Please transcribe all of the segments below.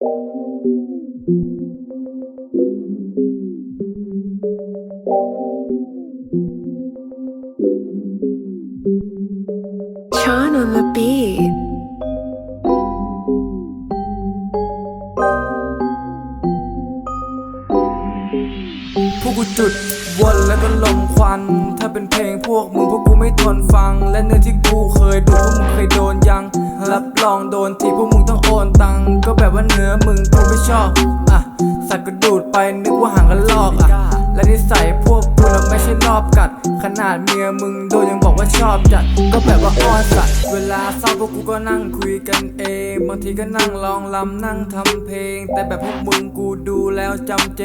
Sean on the beat. พวกกูจุดวนแล้วก็ลมควัน ถ้าเป็นเพลงพวกมึงพวกกูไม่ทนฟัง และเนื้อที่กูเคยดูพวกมึงเคยโดนยัง รับรองโดนทีพวกมึง ก็แบบว่าเนื้อมึงกูไม่ชอบ อะ สัตว์ก็ดูดไปนึกว่าหางกันลอกอะ และนิสัยพวกกูเราไม่ใช่รอบกัด ขนาดเมียมึงโดนยังบอกว่าชอบจัด ก็แบบว่าอ้อนสัตว์เวลาเศร้าพวกกูก็นั่งคุยกันเองบางทีก็นั่งร้องลำนั่งทำเพลง แต่แบบพวกมึงกูดูแล้วจำเจ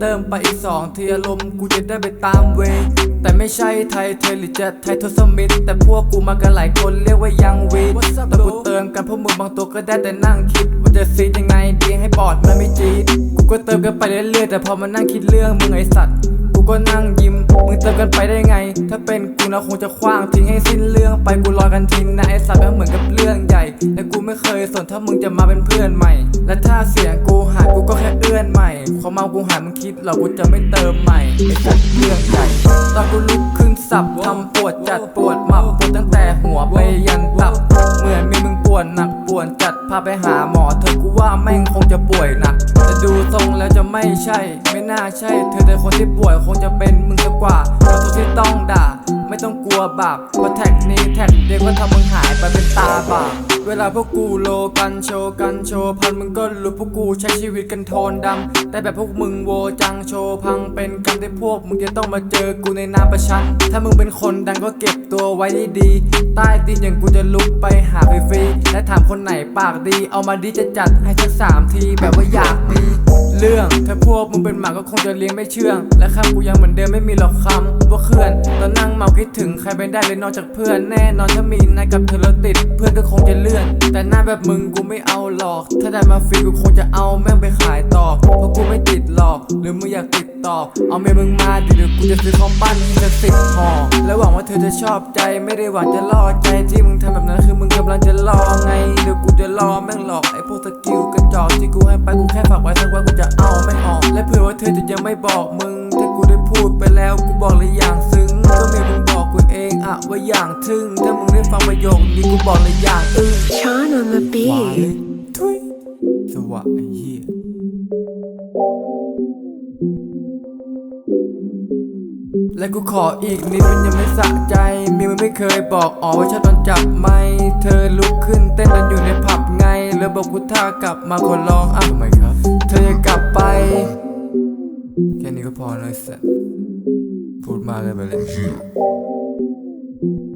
เติมไปอีกสองทีอารมณ์กูจะได้ไปตามเวย์แต่ไม่ใช่ไทยเทหรือจะไทยทศมิตรแต่พวกกูมากันหลายคนเรียกว่ายังวีดแต่กูเติมกันพวกมึงบางตัวก็ได้แต่นั่งคิดว่าจะซีดยังไงดีให้บอดมันไม่จีด ก็เติมกันไปเรื่อยๆแต่พอมานั่งคิดเรื่องมึงไอสัตว์ กูก็นั่งยิ้ม มึงเติมกันไปได้ไง ถ้าเป็นกูนะคงจะคว้างทิ้งให้สิ้นเรื่องไปกูรอกันทีนะไอสัตว์ม่งเหมือนกับเรื่องใหญ่ แต่กูไม่เคยสนถ้ามึงจะมาเป็นเพื่อนใหม่ และถ้าเสียงกูหายกูก็แค่เอื้อนใหม่ความเมากูหายมึงคิดหรอกกูจะไม่เติมใหม่ไอสัตว์เรื่องใหญ่ ตอนกูลุกขึ้น สับทำปวดจัดปวดหมับปวดตั้งแต่หัวไปยันตับเหมือนมีมึงปวดหนักปวดจัดพาไปหาหมอเธอกูว่าแม่งคงจะป่วยหนักแต่ดูทรงแล้วจะไม่ใช่ ไม่น่าใช่ เธอแต่คนที่ป่วยคงจะเป็นมึงซะกว่าเพราะตัวที่ต้องด่า ไม่ต้องกลัวบาปเพราะแท็กนี้แท็กเดียวก็ทำมึงหายไปเป็นตาบาป เวลาพวกกูโลกันโชว์กันโชว์พันมึงก็รู้พวกกูใช้ชีวิตกันโทนดำแต่แบบพวกมึงโวจังโชว์พังเป็นกรรมที่พวกมึงจะต้องมาเจอกูในนามประชัน ถ้ามึงเป็นคนดังก็เก็บตัวไว้ดีๆใต้ตีนอย่างกูจะลุกไปหาฟรีๆและถามคนไหนปากดี เอามาดีจะจัดให้สักสามทีแบบว่าอยากมีเรื่องถ้าพวกมึงเป็นหมาก็คงจะเลี้ยงไม่เชื่อง และคำกูยังเหมือนเดิมไม่มีหรอกคำว่า คิดถึงใครไม่ได้เลยนอกจากเพื่อนแน่นอนถ้ามีนายกับเธอแล้วติด เพื่อนก็คงจะเลื่อน แต่หน้าแบบมึงกูไม่เอาหรอก ถ้าได้มาฟรีกูคงจะเอาแม่งไปขายต่อเพราะกูไม่ติดหรอก หรือมึงอยากติดต่อเอาเมียมึงมาดิเดี๋ยวกูจะซื้อของปั้นให้สักสิบห่อและหวังว่าเธอจะชอบใจไม่ได้หวังจะล่อใจที่มึงทำแบบนั้นคือมึงกำลังจะรอไงเดี๋ยวกูจะรอแม่งหลอกไอ้พวกสกิลกระจอกที่กูให้ไปกูแค่ฝากไว้สักวันกูจะเอาแม่ออกและเผื่อว่าเธอจะยังไม่บอกมึงถ้ากูได้พูดไปแล้วกูบอกเลยอย่าง ว่าอย่างทึ่งถ้ามึงได้ฟังประโยคนี้กูบอกเลยอย่างอึ้ง Sean on the หวาย beat. ทุยสวะไอ้เหี้ย และกูขออีกนิดมันยังไม่สะใจ มีมันไม่เคยบอกอ๋อว่าชอบตอนจับไม่เธอลุกขึ้นเต้นตอนอยู่ในผับไง แล้วบอกกูถ้ากลับมาขอร้องอะทำไมครับ เธอจะกลับไป แค่นี้ก็พอเลยสัสพูดมากเลยไปเลย thank you